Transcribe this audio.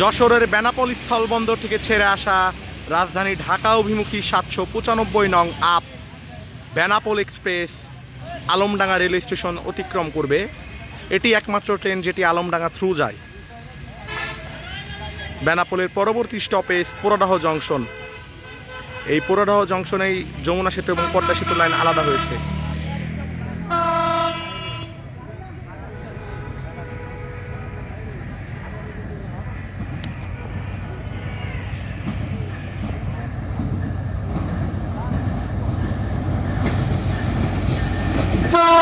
যশোরের বেনাপোল স্থলবন্দর থেকে ছেড়ে আসা রাজধানী ঢাকা অভিমুখী সাতশো পঁচানব্বই নং up Benapole express Alamdanga rail station অতিক্রম করবে। এটি একমাত্র ট্রেন যেটি আলমডাঙ্গা থ্রু যায়। বেনাপোলের পরবর্তী স্টপেজ পোড়াডাহ জংশন। এই পোড়াডাহ জংশনেই যমুনা সেতু এবং পদ্মা সেতু লাইন আলাদা হয়েছে। people.